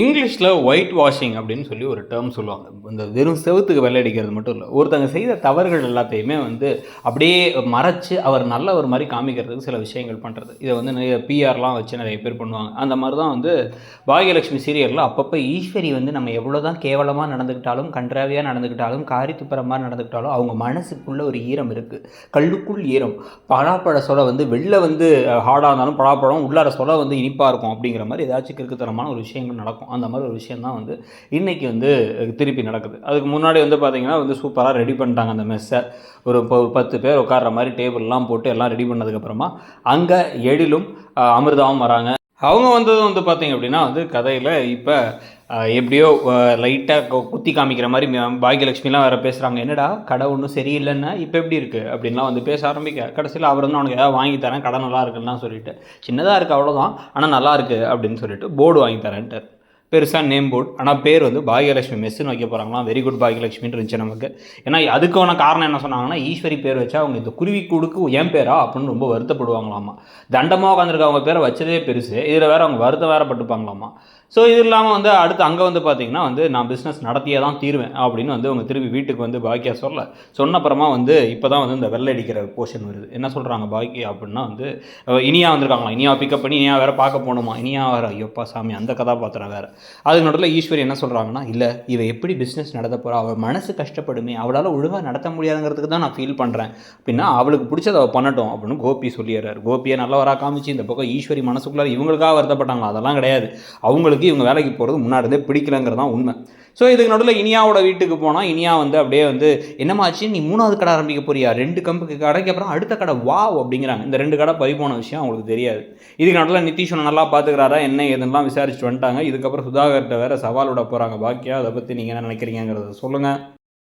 இங்கிலீஷில் white washing அப்படின்னு சொல்லி ஒரு டேர்ம் சொல்லுவாங்க. இந்த வெறும் செவத்துக்கு வெள்ளை அடிக்கிறது மட்டும் இல்லை. ஒருத்தங்க செய்த தவறுகள் எல்லாத்தையுமே வந்து அப்படியே மறைச்சு அவர் நல்ல ஒரு மாதிரி காமிக்கிறதுக்கு சில விஷயங்கள் பண்ணுறது இதை வந்து நிறைய பிஆர்லாம் வச்சு நிறைய பேர் பண்ணுவாங்க. அந்த மாதிரி தான் வந்து பாகியலட்சுமி சீரியலில் அப்பப்போ ஈஸ்வரி வந்து நம்ம எவ்வளோ தான் கேவலமாக நடந்துக்கிட்டாலும் கன்றாவியாக நடந்துக்கிட்டாலும் காரி துப்புற மாதிரி நடந்துக்கிட்டாலும் அவங்க மனசுக்குள்ள ஒரு ஈரம் இருக்குது கல்லுக்குள் ஈரம். பலாப்பழ சொலை வந்து வெளில வந்து ஹார்டாக இருந்தாலும் பலாப்பழம் உள்ளார சொலை வந்து இனிப்பாக இருக்கும் அப்படிங்கிற மாதிரி ஏதாச்சும் கிறுக்குத்தனமான ஒரு விஷயங்கள் நடக்கும். அந்த மாதிரி ஒரு விஷயம் தான் வந்து இன்றைக்கி வந்து திருப்பி நடக்குது. அதுக்கு முன்னாடி வந்து பார்த்திங்கன்னா வந்து சூப்பராக ரெடி பண்ணிட்டாங்க அந்த மெஸ்ஸை ஒரு ப- பத்து பேர் உட்கார்ற மாதிரி டேபிள்லாம் போட்டு எல்லாம் ரெடி பண்ணதுக்கப்புறமா அங்கே எழிலும் அமிர்தாவும் வராங்க. அவங்க வந்ததும் வந்து பார்த்தீங்க அப்படின்னா வந்து கதையில் இப்போ எப்படியோ லைட்டாக குத்தி காமிக்கிற மாதிரி ம- பாக்யலட்சுமிலாம் வேறு பேசுகிறாங்க என்னடா கடை ஒன்றும் சரியில்லைன்னா இப்போ எப்படி இருக்குது அப்படின்லாம் வந்து பேச ஆரம்பிக்க கடைசியில் அவர் வந்து அவனுக்கு ஏதாவது வாங்கி தரேன் கடை நல்லா இருக்குன்னா சொல்லிட்டு. சின்னதாக இருக்குது அவ்வளோதான் ஆனால் நல்லா இருக்குது அப்படின்னு சொல்லிட்டு போர்டு வாங்கி தரேன்ட்டு பெருசாக நேம் போர்டு ஆனால் பேர் வந்து பாகியலட்சுமி மெஸ்ஸுன்னு வைக்க போகிறாங்களாம் வெரி குட் பாகியலட்சுமின்னு இருந்துச்சு நமக்கு. ஏன்னா அதுக்கான காரணம் என்ன சொன்னாங்கன்னா ஈஸ்வரி பேர் வச்சா அவங்க இந்த குருவி கூடுக்கு ஏன் பேரா அப்படின்னு ரொம்ப வருத்தப்படுவாங்களாமா. தண்டமாக உட்காந்துருக்க அவங்க பேரை வச்சதே பெருசு. இதில் வேறு அவங்க வருத்தம் வேற பட்டுப்பாங்களாமா. ஸோ இது இல்லாமல் வந்து அடுத்து அங்கே வந்து பார்த்தீங்கன்னா வந்து நான் பிஸ்னஸ் நடத்தியே தான் தீருவேன் அப்படின்னு வந்து அவங்க திரும்பி வீட்டுக்கு வந்து பாக்கியா சொல்ல. சொன்னப்புறமா வந்து இப்போ தான் வந்து இந்த வெள்ளை அடிக்கிற போர்ஷன் வருது. என்ன சொல்கிறாங்க பாக்கியா அப்படின்னா வந்து இனியா வந்திருக்காங்களா இனியா பிக்கப் பண்ணி இனியா வேறு பார்க்க போகணுமா? இனியா வேறு ஐயோப்பா சாமி அந்த கதாபாத்திரம் வேறு. அதுக்கு நடுவில் ஈஸ்வரி என்ன சொல்கிறாங்கன்னா இல்லை இவ எப்படி பிஸ்னஸ் நடத்த போகிறா அவள் மனசு கஷ்டப்படுமே. அவளால் ஒழுங்காக நடத்த முடியாதுங்கிறதுக்கு தான் நான் ஃபீல் பண்ணுறேன் அப்படின்னா அவளுக்கு பிடிச்சதை அவள் பண்ணட்டும் அப்படின்னு கோபி சொல்லிடுறாரு. கோபியை நல்லவராக காமிச்சு இந்த பக்கம் ஈஸ்வரி மனசுக்குள்ளார இவங்களுக்காக வருத்தப்பட்டாங்களா? அதெல்லாம் கிடையாது. அவங்களுக்கு இவங்க வேலைக்கு போகிறது முன்னாடி இருந்தே பிடிக்கலங்கிறது தான் உண்மை. ஸோ இதுக்கு நடுவில் இனியாவோட வீட்டுக்கு போனால் இனியா வந்து அப்படியே வந்து என்னமாச்சு நீ மூணாவது கடை ஆரம்பிக்க போறியா? ரெண்டு கம்புக்கு கடைக்கு அப்புறம் அடுத்த கடை வாவ் அப்படிங்கிறாங்க. இந்த ரெண்டு கடை பறி போன விஷயம் அவங்களுக்கு தெரியாது. இதுக்கு நடுவில் நிதிஷனை நல்லா பார்த்துக்கிறாரா என்ன ஏதுன்னெலாம் விசாரிச்சுட்டு வந்துட்டாங்க. இதுக்கப்புறம் சுதாகர்கிட்ட வேற சவால் விட போகிறாங்க பாக்கியா அதை பற்றி நீங்கள் என்ன நினைக்கிறீங்கிறத சொல்லுங்கள்